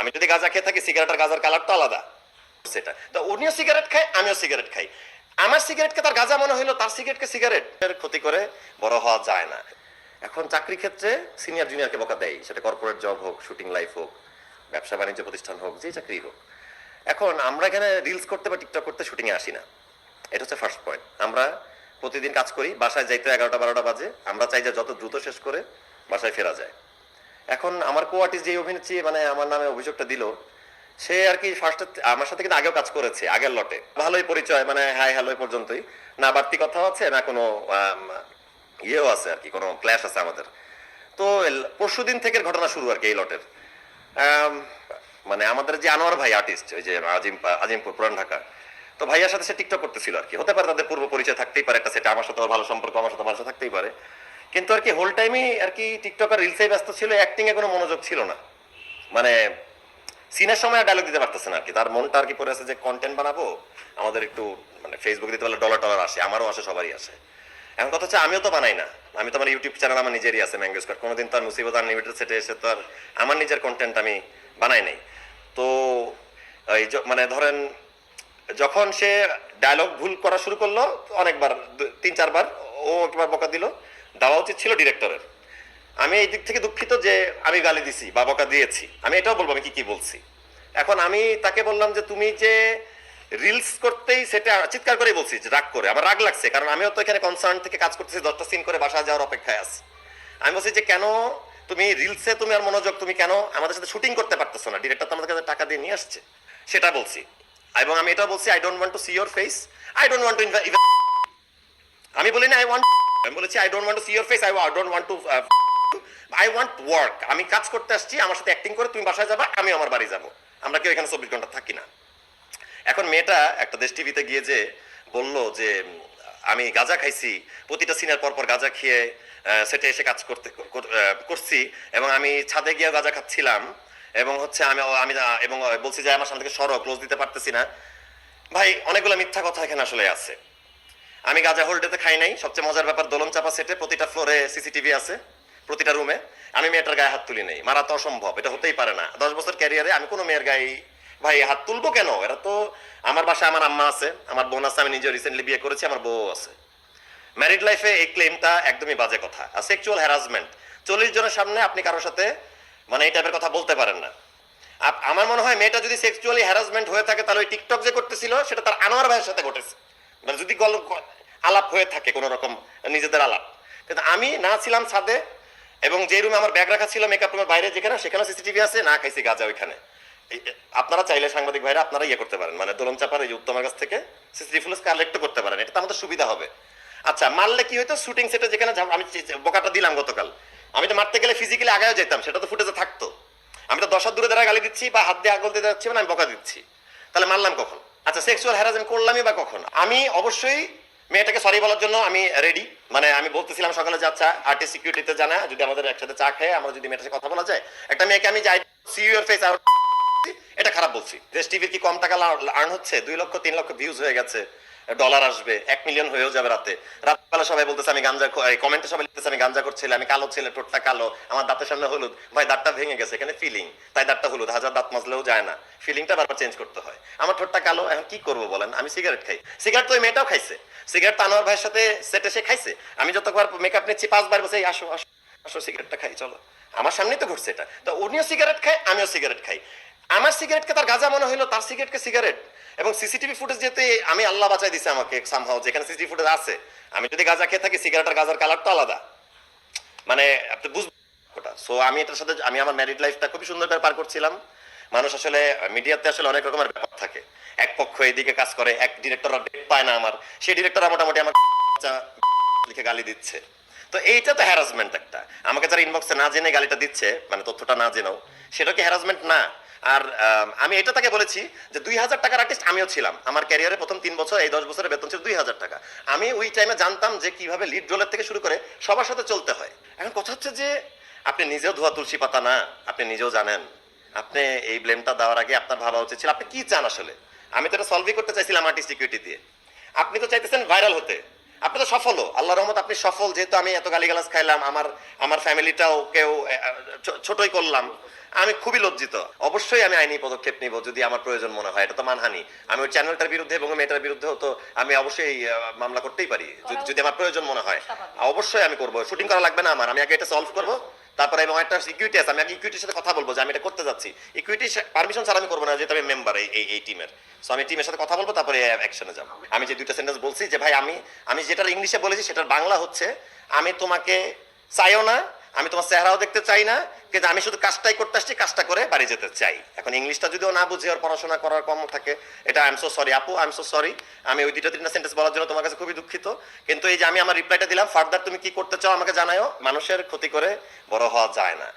আমি যদি গাঁজা খেয়ে থাকি সিগারেট আর গাঁজার কালার তো আলাদা। সেটা। তো উনিও সিগারেট খায়, আমিও সিগারেট খাই। আমার সিগারেটকে তার গাঁজা মনে হইল, তার সিগারেটকে সিগারেটের ক্ষতি করে বড় হওয়া যায় না। এখন চাকরি ক্ষেত্রে সিনিয়র জুনিয়রকে বকা দেয়, সেটা কর্পোরেট জব হোক শুটিং লাইফ হোক, ব্যবসা বাণিজ্য প্রতিষ্ঠান হোক যে চাকরি হোক। এখন আমরা এখানে রিলস করতে বা টিকটক করতে শুটিংয়ে আসি না। এটা হচ্ছে ফার্স্ট পয়েন্ট আমরা প্রতিদিন কাজ করি, বাসায় যাইতে এগারোটা বারোটা বাজে, আমরা চাই যে যত দ্রুত শেষ করে বাসায় ফেরা যায়। এখন আমার কো আর্টিস্ট যে অভিনেত্রী মানে আমার নামে অভিযোগটা দিল, সে আর কি ফার্স্ট আমার সাথে কিন্তু আগেও কাজ করেছে, আগের লটে। ভালোই পরিচয় মানে হাই হ্যালো পর্যন্তই। না বাড়তি কথা আছে, না কোনো ইয়েও আছে আর কি, কোনো ক্ল্যাশ আছে আমাদের। তো পরশু দিন থেকে ঘটনা শুরু আর কি এই লটের। মানে আমাদের যে আনোয়ার ভাই আর্টিস্ট ওই যে আজিম আজিমপুর, পুরান ঢাকা, তো ভাইয়ার সাথে সে টিকটক করতেছিল আর কি। হতে পারে তাদের পূর্ব পরিচয় থাকতেই পারে একটা সেটা আমার সাথে ভালো সম্পর্ক, আমার সাথে ভালো থাকতেই পারে। কিন্তু আর কি হোল টাইমই আর কি টিকটক আর রিলসে ব্যস্ত ছিল অ্যাক্টিং এ কোনো মনোযোগ ছিল না। মানে সিনের সময় ডায়লগ দিতে পারতেছে না আর কি। তার মনটা আর কি পড়ে আছে যে কন্টেন্ট বানাবো? আমাদের একটু মানে ফেসবুক দিতে পারলে ডলার টলার আসে, আমারও আসে, সবারই আসে। এখন কথা হচ্ছে আমিও তো বানাই না। আমি তো আমার ইউটিউব চ্যানেল আমার নিজেরই আছে ম্যাঙ্গো স্কোয়ার কোনোদিন তো আর মুসিবত আনলিমিটেড সেটে এসে তো আর আমার নিজের কন্টেন্ট আমি বানাই নাই। তো, এই মানে ধরেন, যখন সে ডায়লগ ভুল করা শুরু করল, অনেকবার তিন চারবার ও একবার বকা দিল। দেওয়া উচিত ছিল ডিরেক্টরের আমি এই দিক থেকে দুঃখিত যে আমি গালি দিছি বা বকা দিয়েছি। আমি এটাও বলব, আমি কি কি বলছি। এখন আমি তাকে বললাম যে, তুমি যে রিলস করতেই সেটা চিৎকার করে বলছি রাগ করে। আমার রাগ লাগছে, কারণ আমিও তো এখানে কনসার্ন থেকে কাজ করতেছি, দশটা সিন করে বাসা যাওয়ার অপেক্ষায় আছি। আমি বলছি যে, কেন তুমি রিলসে তুমি আর মনোযোগ, তুমি কেন আমাদের সাথে শুটিং করতে পারতেছো না? ডিরেক্টর তো আমাদের কাছে টাকা দিয়ে নিয়ে আসছে। সেটা বলছি। এবং আমি এটা বলছি I don't want to see your face I don't want to আমি বলি না আই ওয়ান্ট আমি বলেছি I don't want to see your face I don't want to I want work আমি কাজ করতে আসছি, আমার সাথে অ্যাক্টিং করে, তুমি বাসায় যাবা, আমি আমার বাড়ি যাব। আমরা কেউ এখানে চব্বিশ ঘণ্টা থাকি না। এখন মেয়েটা একটা দেশ টিভিতে গিয়ে যে বলল যে, আমি গাঁজা খাইছি, প্রতিটা সিনের পর পর গাঁজা খেয়ে সেটে এসে কাজ করতে করছি এবং আমি ছাদে গিয়ে গাঁজা খাচ্ছিলাম এবং হচ্ছে আমি আমি এবং বলছি যে, আমার সামনে থেকে সরো ক্লোজ দিতে পারতেছি না। ভাই, অনেকগুলো মিথ্যা কথা এখানে আসলে আছে। আমি গাজা হোল্ডেতে খাই নাই। সবচেয়ে মজার ব্যাপার, দোলন চাপা সেটে প্রতিটা ফ্লোরে সিসিটিভি আছে, প্রতিটা রুমে। আমি মেয়েটার গায়ে হাত তুলি নেই। মারা তো অসম্ভব, এটা হতেই পারে না। দশ বছর ক্যারিয়ারে আমি কোনো মেয়ের গায়ে ভাই হাত তুলবো কেন? এরা তো আমার বাসায় আমার আম্মা আছে, আমার বোন আছে, আমি নিজে রিসেন্টলি বিয়ে করেছি, আমার বউ আছে। ম্যারিড লাইফে এই ক্লেমটা একদমই বাজে কথা। আর সেক্সুয়াল হ্যারাসমেন্ট চল্লিশ জনের সামনে আপনি কারোর সাথে মানে এই টাইপের কথা বলতে পারেন না। আমার মনে হয় মেয়েটা যদি সেক্সুয়ালি হ্যারাসমেন্ট হয়ে থাকে, তাহলে ওই টিকটক যে করতেছিল, সেটা তার আনোয়ার ভাইয়ের সাথে ঘটেছে। মানে যদি গল আলাপ হয়ে থাকে কোনো রকম নিজেদের আলাপ। কিন্তু আমি না ছিলাম ছাদে এবং যে রুমে আমার ব্যাগ রাখা ছিল মেকআপ রুমের বাইরে যেখানে সেখানে সিসিটিভি আছে, না খাইছি গাজা ওইখানে। আপনারা চাইলে সাংবাদিক ভাইরা আপনারা ইয়ে করতে পারেন। মানে দোলন চাপার এই উত্তমের কাছ থেকে সিসিটিভি ফুটেজ কালেক্ট করতে পারেন। এটা তো আমাদের সুবিধা হবে। আচ্ছা মারলে কি হইতো? শুটিং সেটে যেখানে আমি বোকাটা দিলাম গতকাল। আমি তো মারতে গেলে ফিজিক্যালি আগাও যেতাম সেটা তো ফুটেজে থাকতো। আমি তো দশ দূরে দাঁড়া গালি দিচ্ছি বা হাত দিয়ে আগল দিয়ে যাচ্ছি মানে আমি বকা দিচ্ছি। তাহলে মারলাম কখন? আচ্ছা সেক্সুয়াল হ্যারাসমেন্ট করলামই বা কখন? আমি অবশ্যই মেয়েটাকে সরি বলার জন্য আমি রেডি মানে আমি বলতেছিলাম সকালে যে আচ্ছা আর্টি সিকিউরিটিতে জানা, যদি আমাদের একসাথে চা খেয়ে, আমরা যদি মেয়েটার সাথে কথা বলা যায়। একটা মেয়েকে আমি যাই সি ইউর ফেস আর এটা খারাপ বলছি। দেশ টিভির কি কম টাকা আর্ন হচ্ছে? দুই লক্ষ, তিন লক্ষ ভিউজ হয়ে গেছে ডলার আসবে, এক মিলিয়ন হয়েও যাবে রাতে। রাতবেলা সবাই বলতেছে, আমি গাঞ্জা কমেন্টে সবাই লিখতেছে, আমি গাঞ্জা করছিলাম আমি কালো ছেলে টোটটা কালো, আমার দাঁতের সামনে হলুদ। ভাই, দাঁতটা ভেঙে গেছে, এখানে ফিলিং তাই দাঁতটা হলুদ, হাজার দাঁত মাজলেও যায় না। ফিলিংটা বারবার চেঞ্জ করতে হয়। আমার ঠোঁটটা কালো, এখন কি করব বলেন? আমি সিগারেট খাই। সিগারেট তো ওই মেয়েটাও খাইছে। সিগারেট তো আনোয়ার ভাইয়ের সাথে সেটে সে খাইছে। আমি যতবার মেকআপ নিচ্ছি, পাঁচবার বসে "এই, আসো আসো আসো সিগারেটটা খাই, চলো। আমার সামনেই তো ঘুরছে এটা। তো উনিও সিগারেট খায়, আমিও সিগারেট খাই। আমার সিগারেটকে তার গাজা মনে হইল, তার সিগারেটকে সিগারেট এবং সিসিটিভি ফুটেজ যেতে আমি আল্লাহ বাঁচাই দিছে আমাকে সামহাও যেখানে সিসিটিভি ফুটেজ আছে। আমি যদি গাজা খেয়ে থাকি সিগারেট আর গাজার কালার তো আলাদা। মানে আপনি বুঝবেন ওটা। সো আমি এটার সাথে, আমি আমার ম্যারিড লাইফটা খুবই সুন্দর করে পার করছিলাম। মানুষ আসলে মিডিয়াতে আসলে অনেক রকমের ব্যাপার থাকে। এক পক্ষ এদিকে কাজ করে, এক ডিরেক্টর ডেট পায় না আমার। সেই ডিরেক্টর মোটামুটি আমার লিখে গালি দিচ্ছে। তো এইটা তো হ্যারাসমেন্ট একটা। আমাকে যারা ইনবক্সে না জেনে গালিটা দিচ্ছে মানে তথ্যটা না জেনেও, সেটা কি হ্যারাসমেন্ট না। আর, আমি এটা তাকে বলেছি যে দুই হাজার টাকার আর্টিস্ট আমিও ছিলাম। আমার ক্যারিয়ারে প্রথম তিন বছর, এই দশ বছরের বেতন ছিল দুই হাজার টাকা। আমি ওই টাইমে জানতাম যে কীভাবে লিড রোলের থেকে শুরু করে সবার সাথে চলতে হয়। এখন কথা হচ্ছে যে আপনি নিজেও ধোয়া তুলসী পাতা না, আপনি নিজেও জানেন। আপনি এই ব্লেমটা দেওয়ার আগে আপনার ভাবা উচিত ছিল, আপনি কি চান আসলে? আমি তো এটা সলভই করতে চাইছিলাম আর্টিস্ট সিকিউরিটি দিয়ে। আপনি তো চাইতেছেন ভাইরাল হতে। আপনি তো সফলও। আল্লাহ রহমত, আপনি সফল। যেহেতু আমি এত গালিগালাজ খাইলাম, আমার আমার ফ্যামিলিটাও কেউ ছোটই করলাম। আমি খুবই লজ্জিত। অবশ্যই আমি আইনি পদক্ষেপ নিব যদি আমার প্রয়োজন মনে হয়। এটা তো মানহানি। আমি ওই চ্যানেলটার বিরুদ্ধে এবং মেয়েটার বিরুদ্ধেও তো আমি অবশ্যই মামলা করতেই পারি। যদি- আমার প্রয়োজন মনে হয়। অবশ্যই আমি করব। শুটিং করা লাগবে না আমার। আমি আগে এটা সলভ করব। তারপরে এবং একটা ইকুইটি আছে। আমি আগে ইকুইটির সাথে কথা বলব যে আমি এটা করতে যাচ্ছি। ইকুইটি পারমিশন ছাড়া আমি করব না যেহেতু আমি মেম্বার এই এই- এই টিমের সো আমি টিমের সাথে কথা বলব তারপরে অ্যাকশনে যাব। আমি যে দুইটা সেন্টেন্স বলছি যে ভাই আমি আমি যেটা ইংলিশে বলেছি সেটার বাংলা হচ্ছে আমি তোমাকে চাইও না আমি তোমার চেহারাও দেখতে চাই না, কিন্তু আমি শুধু কাজটাই করতে আসছি, কাজটা করে বাড়ি যেতে চাই। এখন ইংলিশটা যদিও না বুঝে ওর পড়াশোনা করার কম থাকে, এটা আই এম সো সরি আপু আই এম সো সরি আমি ওই দুইটা তিনটা সেন্টেন্স বলার জন্য তোমার কাছে খুবই দুঃখিত। কিন্তু এই যে আমি আমার রিপ্লাইটা দিলাম ফার্দার তুমি কি করতে চাও আমাকে জানাও মানুষের ক্ষতি করে বড় হওয়া যায় না।